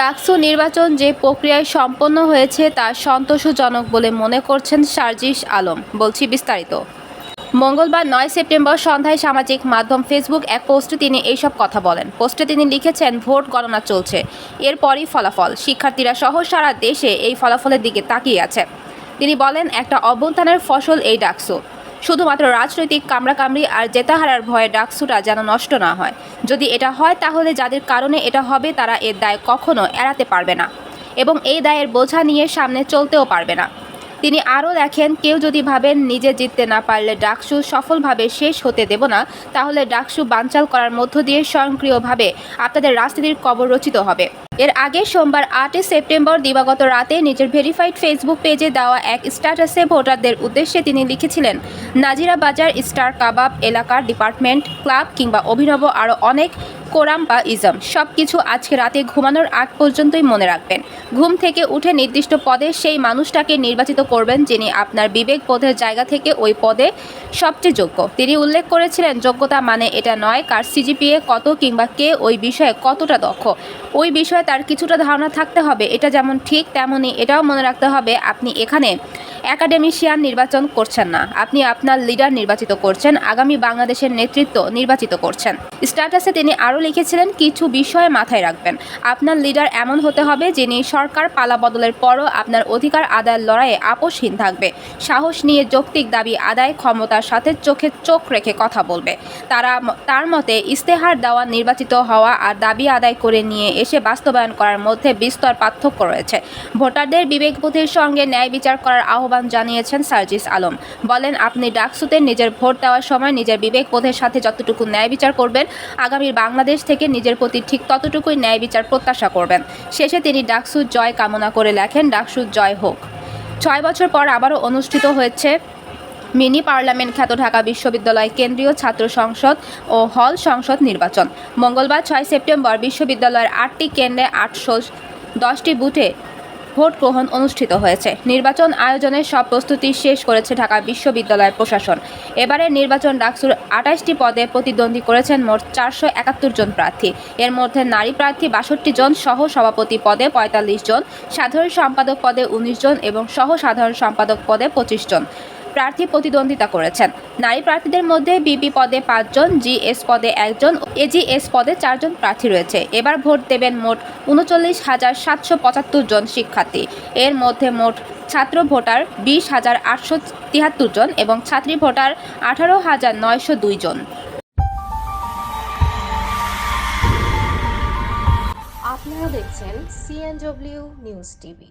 ডাকসু নির্বাচন যে প্রক্রিয়ায় সম্পন্ন হয়েছে তা সন্তোষজনক বলে মনে করছেন সার্জিস আলম, বলছি বিস্তারিত। মঙ্গলবার নয় সেপ্টেম্বর সন্ধ্যায় সামাজিক মাধ্যম ফেসবুক এক পোস্টে তিনি এইসব কথা বলেন। পোস্টে তিনি লিখেছেন, ভোট গণনা চলছে। এরপরই ফলাফল। শিক্ষার্থীরা সহ সারা দেশে এই ফলাফলের দিকে তাকিয়ে আছে। তিনি বলেন, একটা অভ্যন্থানের ফসল এই ডাকসু। শুধুমাত্র রাজনৈতিক কামড়াকামড়ি আর জেতাহারার ভয়ে ডাকসুটা যেন নষ্ট না হয়। যদি এটা হয়, তাহলে যাদের কারণে এটা হবে, তারা এর দায় কখনো এড়াতে পারবে না এবং এই দায়ের বোঝা নিয়ে সামনে চলতেও পারবে না। তিনি আরও দেখেন, কেউ যদি ভাবেন নিজে জিততে না পারলে ডাকসু সফলভাবে শেষ হতে দেব না, তাহলে ডাকসু বানচাল করার মধ্য দিয়ে স্বয়ংক্রিয়ভাবে আপনাদের রাজনীতির কবর রচিত হবে। এর আগে সোমবার আটই সেপ্টেম্বর দিবাগত রাতে নিজের ভেরিফাইড ফেসবুক পেজে দেওয়া এক স্ট্যাটাসে ভোটারদের উদ্দেশ্যে তিনি লিখেছিলেন, নাজিরা বাজার, স্টার কাবাব এলাকার ডিপার্টমেন্ট, ক্লাব কিংবা অভিনব আরও অনেক কোরাম বা ইজম সব কিছু আজকে রাতে ঘুমানোর আগ পর্যন্তই মনে রাখবেন। ঘুম থেকে উঠে নির্দিষ্ট পদে সেই মানুষটাকে নির্বাচিত করবেন যিনি আপনার বিবেক বোধের জায়গা থেকে ওই পদে সবচেয়ে যোগ্য। তিনি উল্লেখ করেছিলেন, যোগ্যতা মানে এটা নয় কার সিজিপিএ কত কিংবা কে ওই বিষয়ে কতটা দক্ষ। ওই বিষয়ে তার কিছুটা ধারণা থাকতে হবে। এটা যেমন ঠিক তেমনই এটাও মনে রাখতে হবে, আপনি এখানে একাডেমিশিয়ান নির্বাচন করছেন না। আপনি আপনার লিডার নির্বাচিত করছেন, আগামী বাংলাদেশের নেতৃত্ব নির্বাচিত করছেন। স্ট্যাটাসে তিনি আরও লিখেছিলেন, কিছু বিষয়ে মাথায় রাখবেন। আপনার লিডার এমন হতে হবে যিনি সরকার পালা বদলের পরও আপনার অধিকার আদায়ের লড়াইয়ে আপোষহীন থাকবে। সাহস নিয়ে যৌক্তিক দাবি আদায়, ক্ষমতার সাথে চোখে চোখ রেখে কথা বলবে। তারা তার মতে ইস্তেহার দেওয়া নির্বাচিত হওয়া আর দাবি আদায় করে নিয়ে এসে বাস্তবায়ন করার মধ্যে বিস্তর পার্থক্য রয়েছে। ভোটারদের বিবেকবোধের সঙ্গে ন্যায় বিচার করার আহ্বান জানিয়েছেন সার্জিস আলম। বলেন, আপনি ডাকসুতে নিজের ভোট দেওয়ার সময় নিজের বিবেকবোধের সাথে যতটুকু ন্যায় বিচার করবেন, আগামীর বাংলাদেশ থেকে নিজের প্রতি ঠিক ততটুকুই ন্যায় বিচার প্রত্যাশা করবেন। শেষে তিনি ডাকসুর জয় কামনা করে লেখেন ডাকসুর জয় হোক। ছয় বছর পর আবারও অনুষ্ঠিত হয়েছে মিনি পার্লামেন্ট খ্যাত ঢাকা বিশ্ববিদ্যালয় কেন্দ্রীয় ছাত্র সংসদ ও হল সংসদ নির্বাচন। মঙ্গলবার ছয় সেপ্টেম্বর বিশ্ববিদ্যালয়ের আটটি কেন্দ্রে আটশো দশটি বুথে ভোট গ্রহণ অনুষ্ঠিত হয়েছে। নির্বাচন আয়োজনের সব প্রস্তুতি শেষ করেছে ঢাকা বিশ্ববিদ্যালয় প্রশাসন। এবারের নির্বাচন ডাকসুর আঠাশটি পদে প্রতিদ্বন্দ্বী করেছেন মোট চারশো একাত্তর জন প্রার্থী। এর মধ্যে নারী প্রার্থী বাষট্টি জন সহ সভাপতি পদে পঁয়তাল্লিশ জন, সাধারণ সম্পাদক পদে উনিশ জন এবং সহ সাধারণ সম্পাদক পদে পঁচিশ জন। প্রার্থী প্রতিদ্বন্দ্বিতা করেছেন। নারী প্রার্থীদের মধ্যে বিপি পদে পাঁচজন, জিএস পদে একজন, এজিএস পদে চারজন প্রার্থী রয়েছে। এবার ভোট দেবেন মোট উনচল্লিশ হাজার সাতশো পঁচাত্তর জন শিক্ষার্থী। এর মধ্যে মোট ছাত্র ভোটার বিশ হাজার আটশো তিয়াত্তর জন এবং ছাত্রী ভোটার আঠারো হাজার নয়শো দুই জন। আপনারা দেখছেন সিএনডব্লিউ নিউজ টিভি।